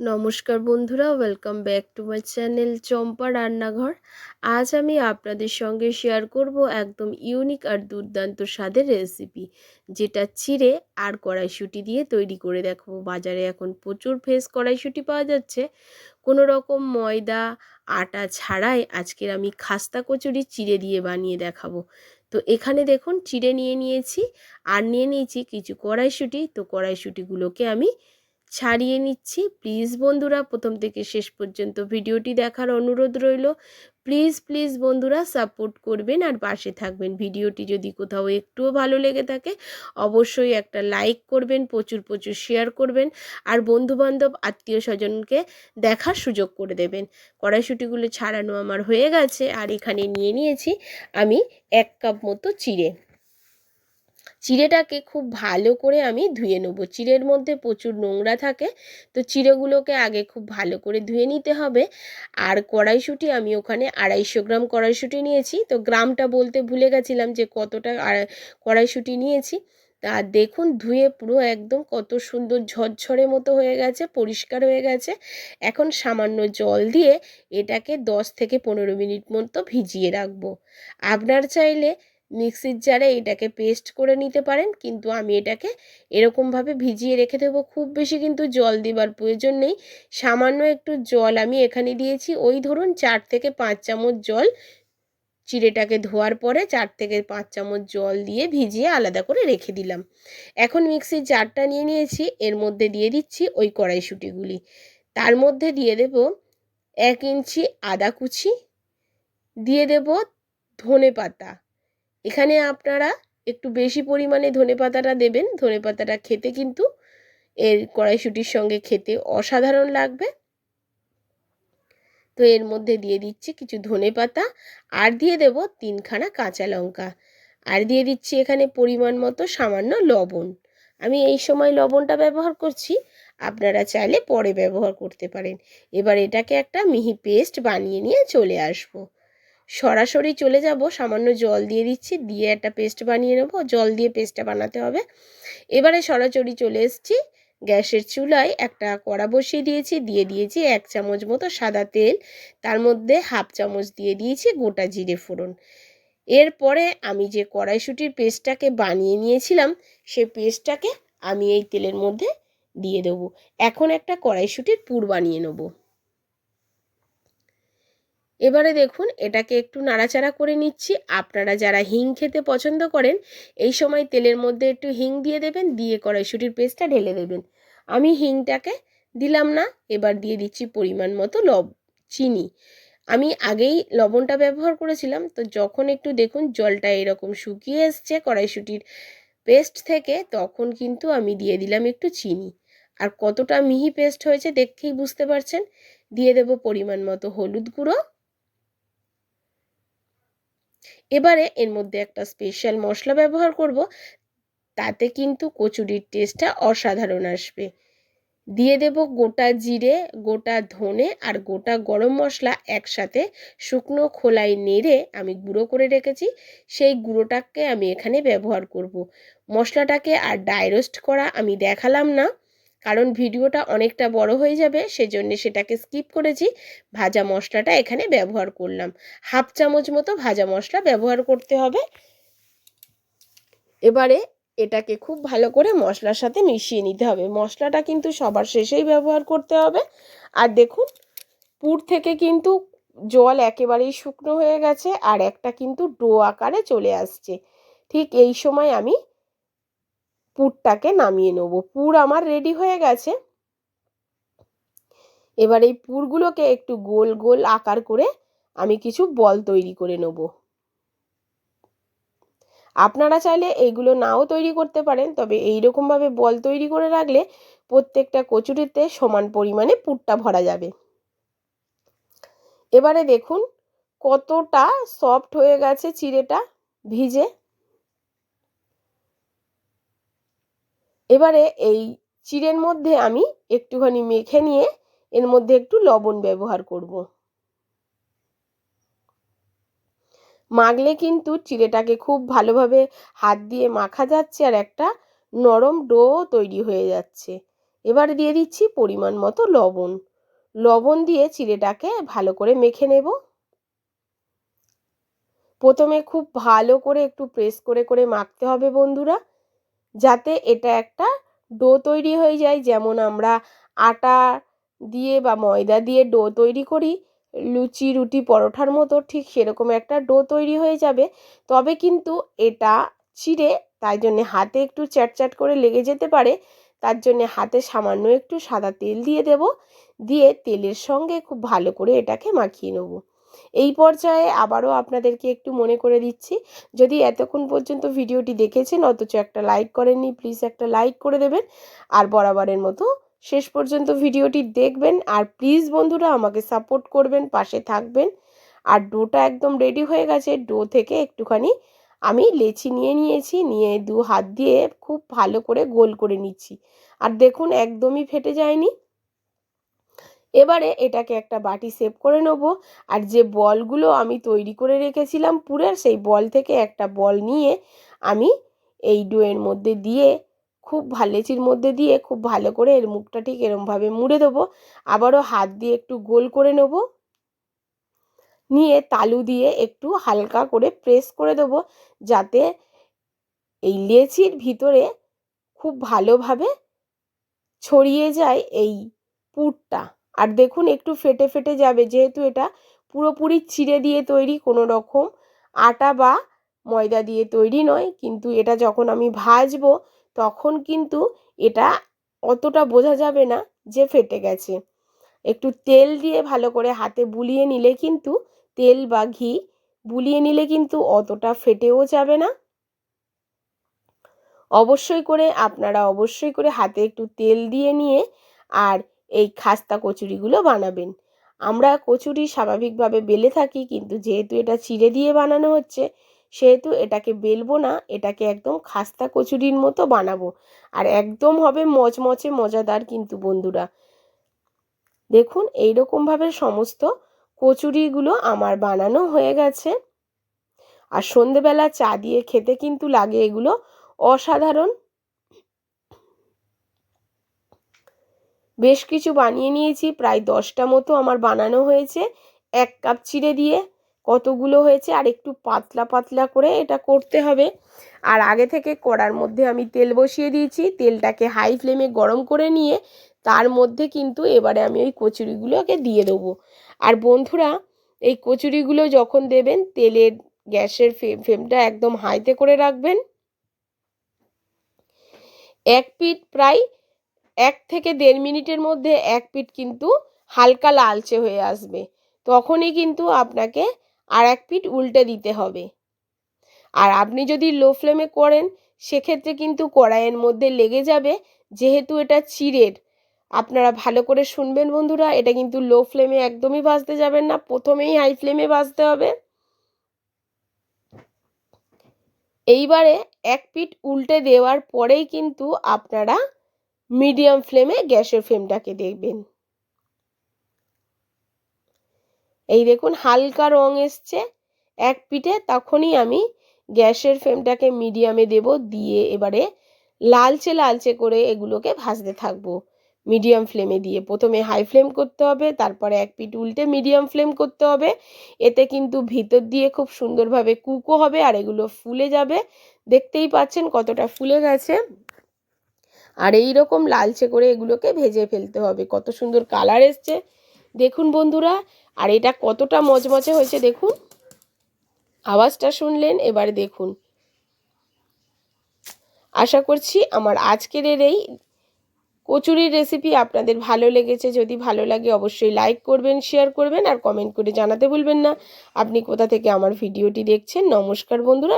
নমস্কার বন্ধুরা welcome back to my channel Champa Rannaghar. আজ আমি আপনাদের সঙ্গে শেয়ার করব একদম ইউনিক আর দুর্দান্ত স্বাদের রেসিপি যেটা চিড়ে আর কড়াইশুঁটি দিয়ে তৈরি করে দেখাবো বাজারে এখন প্রচুর ফ্রেশ কড়াইশুঁটি পাওয়া যাচ্ছে। কোনো রকম ময়দা, আটা ছাড়াই আজকের আমি খাস্তা কচুরি চিড়ে দিয়ে বানিয়ে দেখাবো। তো এখানে দেখুন, চিড়ে নিয়ে নিয়েছি আর নিয়ে নিয়েছি কিছু কড়াইশুঁটি। তো কড়াইশুঁটিগুলোকে আমি ছাড়িয়ে নিচ্ছি। প্লিজ বন্ধুরা, প্রথম থেকে শেষ পর্যন্ত ভিডিওটি দেখার অনুরোধ রইল। প্লিজ প্লিজ বন্ধুরা, সাপোর্ট করবেন আর পাশে থাকবেন। ভিডিওটি যদি কোথাও একটুও ভালো লেগে থাকে, অবশ্যই একটা লাইক করবেন, প্রচুর প্রচুর শেয়ার করবেন আর বন্ধুবান্ধব, আত্মীয় স্বজনকে দেখার সুযোগ করে দেবেন। কড়াইশুটিগুলো ছাড়ানো আমার হয়ে গেছে আর এখানে নিয়ে নিয়েছি আমি এক কাপ মতো চিড়ে। চিড়েটাকে খুব ভালো করে আমি ধুয়ে নেব। চিড়ের মধ্যে প্রচুর নোংরা থাকে, তো চিড়েগুলোকে আগে খুব ভালো করে ধুয়ে নিতে হবে। আর কড়াইশুঁটি, আমি ওখানে আড়াইশো গ্রাম কড়াইশুঁটি নিয়েছি। তো গ্রামটা বলতে ভুলে গেছিলাম যে কতটা কড়াইশুঁটি নিয়েছি। তা দেখুন, ধুয়ে পুরো একদম কত সুন্দর ঝরঝরে মতো হয়ে গেছে, পরিষ্কার হয়ে গেছে। এখন সামান্য জল দিয়ে এটাকে দশ থেকে পনেরো মিনিট মতো ভিজিয়ে রাখব। আপনার চাইলে মিক্সির জারে এটাকে পেস্ট করে নিতে পারেন, কিন্তু আমি এটাকে এরকমভাবে ভিজিয়ে রেখে দেবো। খুব বেশি কিন্তু জল দেবার প্রয়োজন নেই। সামান্য একটু জল আমি এখানে দিয়েছি। ওই ধরুন চার থেকে পাঁচ চামচ জল চিড়েটাকে ধোয়ার পরে চার থেকে পাঁচ চামচ জল দিয়ে ভিজিয়ে আলাদা করে রেখে দিলাম। এখন মিক্সির জারটা নিয়ে নিয়েছি। এর মধ্যে দিয়ে দিচ্ছি ওই কড়াইশুটিগুলি। তার মধ্যে দিয়ে দেব এক ইঞ্চি আদা কুচি, দিয়ে দেব ধনে পাতা এখানে আপনারা একটু বেশি পরিমাণে ধনে পাতাটা দেবেন। ধনে পাতাটা খেতে কিন্তু এর কড়াইশুটির সঙ্গে খেতে অসাধারণ লাগবে। তো এর মধ্যে দিয়ে দিচ্ছি কিছু ধনে পাতা আর দিয়ে দেব তিনখানা কাঁচা লঙ্কা। আর দিয়ে দিচ্ছি এখানে পরিমাণ মতো সামান্য লবণ। আমি এই সময় লবণটা ব্যবহার করছি, আপনারা চাইলে পরে ব্যবহার করতে পারেন। এবার এটাকে একটা মিহি পেস্ট বানিয়ে নিয়ে চলে আসব। সরাসরি চলে যাব, সামান্য জল দিয়ে দিচ্ছি, দিয়ে একটা পেস্ট বানিয়ে নেব, জল দিয়ে পেস্টটা বানাতে হবে। এবারে সরাসরি চলে এসেছি, গ্যাসের চুলায় একটা কড়া বসিয়ে দিয়েছি, দিয়ে দিয়েছি এক চামচ মতো সাদা তেল, তার মধ্যে হাফ চামচ দিয়ে দিয়েছি গোটা জিরে ফোড়ন। এরপরে আমি যে কড়াইশুটির পেস্টটাকে বানিয়ে নিয়েছিলাম সেই পেস্টটাকে আমি এই তেলের মধ্যে দিয়ে দেবো। এখন একটা কড়াইশুটির পুর বানিয়ে নেব। এবারে দেখুন, এটাকে একটু নাড়াচাড়া করে নিচ্ছি। আপনারা যারা হিং খেতে পছন্দ করেন, এই সময় তেলের মধ্যে একটু হিং দিয়ে দেবেন, দিয়ে কড়াইশুটির পেস্টটা ঢেলে দেবেন। আমি হিংটাকে দিলাম না, এবার দিয়ে দিচ্ছি পরিমাণ মতো লব, চিনি। আমি আগেই লবণটা ব্যবহার করেছিলাম, তো যখন একটু দেখুন জলটা এরকম শুকিয়ে এসছে কড়াইশুটির পেস্ট থেকে, তখন কিন্তু আমি দিয়ে দিলাম একটু চিনি। আর কতটা মিহি পেস্ট হয়েছে দেখেই বুঝতে পারছেন। দিয়ে দেব পরিমাণ মতো হলুদ গুঁড়ো। এবারে এর মধ্যে একটা স্পেশাল মশলা ব্যবহার করব, তাতে কিন্তু কচুরির টেস্টটা অসাধারণ আসবে। দিয়ে দেব গোটা জিরে, গোটা ধনে আর গোটা গরম মশলা একসাথে শুকনো খোলায় নেড়ে আমি গুঁড়ো করে রেখেছি, সেই গুঁড়োটাকে আমি এখানে ব্যবহার করব। মশলাটাকে আর ডাইরোস্ট করা আমি দেখালাম না। কারণ ভিডিওটা অনেকটা বড় হয়ে যাবে, সেজন্য সেটাকে স্কিপ করেছি। ভাজা মশলাটা এখানে ব্যবহার করলাম। হাফ চামচ মতো ভাজা মশলা ব্যবহার করতে হবে। এবারে এটাকে খুব ভালো করে মশলার সাথে মিশিয়ে নিতে হবে। মশলাটা কিন্তু সবার শেষেই ব্যবহার করতে হবে। আর দেখুন, পুর থেকে কিন্তু জল একেবারেই শুকনো হয়ে গেছে, আর একটা কিন্তু ডো আকারে চলে আসছে। ঠিক এই সময় আমি পুরটাকে নামিয়ে নেব। পুর আমার রেডি হয়ে গেছে। এবার এই পুরগুলোকে একটু গোল গোল আকার করে আমি কিছু বল তৈরি করে নেব। আপনারা চাইলে এইগুলো নাও তৈরি করতে পারেন, তবে এই রকমভাবে বল তৈরি করে রাখলে প্রত্যেকটা কচুরিতে সমান পরিমাণে পুরটা ভরা যাবে। এবারে দেখুন কতটা সফট হয়ে গেছে চিড়েটা ভিজে। এবারে এই চিড়ের মধ্যে আমি একটুখানি মেখে নিয়ে এর মধ্যে একটু লবণ ব্যবহার করব। মাখলে কিন্তু চিড়েটাকে খুব ভালোভাবে হাত দিয়ে মাখা যাচ্ছে আর একটা নরম ডো তৈরি হয়ে যাচ্ছে। এবার দিয়ে দিচ্ছি পরিমাণ মতো লবণ। লবণ দিয়ে চিড়েটাকে ভালো করে মেখে নেব। প্রথমে খুব ভালো করে একটু প্রেস করে করে মাখতে হবে বন্ধুরা। যাতে এটা একটা ডো তৈরি হয়ে যায়। যেমন আমরা আটা দিয়ে বা ময়দা দিয়ে ডো তৈরি করি, লুচি, রুটি, পরোঠার মতো ঠিক সেরকম একটা ডো তৈরি হয়ে যাবে। তবে কিন্তু এটা চিড়ে তাই জন্যে হাতে একটু চ্যাটচ্যাট করে লেগে যেতে পারে। তার জন্যে হাতে সামান্য একটু সাদা তেল দিয়ে দেব। দিয়ে তেলের সঙ্গে খুব ভালো করে এটাকে মাখিয়ে নেব। এই পর্যায়ে আবারও আপনাদেরকে একটু মনে করে দিচ্ছি, যদি এতক্ষণ পর্যন্ত ভিডিওটি দেখেছেন, অথচ একটা লাইক করেননি প্লিজ একটা লাইক করে দেবেন। আর বরাবরের মতো শেষ পর্যন্ত ভিডিওটি দেখবেন, আর প্লিজ বন্ধুরা আমাকে সাপোর্ট করবেন, পাশে থাকবেন। আর ডোটা একদম রেডি হয়ে গেছে, ডো থেকে একটুখানি আমি লেচি নিয়ে নিয়েছি, নিয়ে দু হাত দিয়ে খুব ভালো করে গোল করে নিচ্ছি। আর দেখুন, একদমই ফেটে যায়নি। এবারে এটাকে একটা বাটি সেভ করে নেব। আর যে বলগুলো আমি তৈরি করে রেখেছিলাম পুরের, সেই বল থেকে একটা বল নিয়ে আমি এই ডোয়ের মধ্যে দিয়ে, খুব ভালো লেচির মধ্যে দিয়ে খুব ভালো করে এর মুখটা ঠিক এরমভাবে মুড়ে দেবো। আবারও হাত দিয়ে একটু গোল করে নেব। নিয়ে তালু দিয়ে একটু হালকা করে প্রেস করে দেব যাতে এই লেচির ভিতরে খুব ভালোভাবে ছড়িয়ে যায় এই পুরটা। আর দেখুন, একটু ফেটে ফেটে যাবে যেহেতু এটা পুরোপুরি চিড়ে দিয়ে তৈরি কোনো রকম আটা বা ময়দা দিয়ে তৈরি নয়। কিন্তু এটা যখন আমি ভাজবো, তখন কিন্তু এটা অতটা বোঝা যাবে না যে ফেটে গেছে। একটু তেল দিয়ে ভালো করে হাতে বুলিয়ে নিলে কিন্তু, তেল বা ঘি বুলিয়ে নিলে কিন্তু অতটা ফেটেও যাবে না। অবশ্যই করে, আপনারা অবশ্যই করে হাতে একটু তেল দিয়ে নিয়ে আর এই খাস্তা কচুরিগুলো বানাবেন। আমরা কচুরি স্বাভাবিকভাবে বেলে থাকি, কিন্তু যেহেতু এটা চিড়ে দিয়ে বানানো হচ্ছে, সেহেতু এটাকে বেলবো না, এটাকে একদম খাস্তা কচুরির মতো বানাবো। আর একদম হবে মচমচে মজাদার কিন্তু বন্ধুরা। দেখুন, এইরকমভাবে সমস্ত কচুরিগুলো আমার বানানো হয়ে গেছে। আর সন্ধেবেলা চা দিয়ে খেতে কিন্তু লাগে এগুলো অসাধারণ। বেশ কিছু বানিয়ে নিয়েছি, প্রায় দশটা মতো আমার বানানো হয়েছে। এক কাপ চিড়ে দিয়ে কতগুলো হয়েছে আর একটু পাতলা পাতলা করে এটা করতে হবে। আর আগে থেকে কড়ার মধ্যে আমি তেল বসিয়ে দিয়েছি। তেলটাকে হাই ফ্লেমে গরম করে নিয়ে তার মধ্যে কিন্তু এবারে আমি ওই কচুরিগুলোকে দিয়ে দেবো। আর বন্ধুরা, এই কচুরিগুলো যখন দেবেন, তেলের গ্যাসের ফ্লেম ফ্লেমটা একদম হাইতে করে রাখবেন। এক পিঠ প্রায় এক থেকে দেড় মিনিটের মধ্যে এক পিঠ কিন্তু হালকা লালচে হয়ে আসবে। তখনই কিন্তু আপনাকে আর এক পিঠ উল্টে দিতে হবে। আর আপনি যদি লো ফ্লেমে করেন, সেক্ষেত্রে কিন্তু কড়াইয়ের মধ্যে লেগে যাবে যেহেতু এটা চিড়ের। আপনারা ভালো করে শুনবেন বন্ধুরা, এটা কিন্তু লো ফ্লেমে একদমই ভাজতে যাবেন না, প্রথমেই হাই ফ্লেমে ভাজতে হবে। এইবারে এক পিঠ উল্টে দেওয়ার পরেই কিন্তু আপনারা মিডিয়াম ফ্লেমে গ্যাসের ফ্লেমটাকে দেখবেন। এই দেখুন, হালকা রং এসছে। এক পিঠে তখনই আমি গ্যাসের ফ্লেমটাকে মিডিয়ামে দেব, দিয়ে এবারে লালচে লালচে করে এগুলোকে ভাজতে থাকব মিডিয়াম ফ্লেমে দিয়ে। প্রথমে হাই ফ্লেম করতে হবে, তারপরে এক পিঠ উল্টে মিডিয়াম ফ্লেম করতে হবে। এতে কিন্তু ভিতর দিয়ে খুব সুন্দরভাবে কুকও হবে আর এগুলো ফুলে যাবে। দেখতেই পাচ্ছেন কতটা ফুলে গেছে। আর এই রকম লালচে করে এগুলোকে ভেজে ফেলতে হবে। কত সুন্দর কালার এসছে। দেখুন বন্ধুরা, আর এটা কতটা মজমচে হয়েছে দেখুন। আওয়াজটা শুনলেন, এবারে দেখুন। আশা করছি আমার আজকের এই কচুরির রেসিপি আপনাদের ভালো লেগেছে। যদি ভালো লাগে অবশ্যই লাইক করবেন শেয়ার করবেন, আর কমেন্ট করে জানাতে ভুলবেন না। আপনি কোথা থেকে আমার ভিডিওটি দেখছেন, নমস্কার বন্ধুরা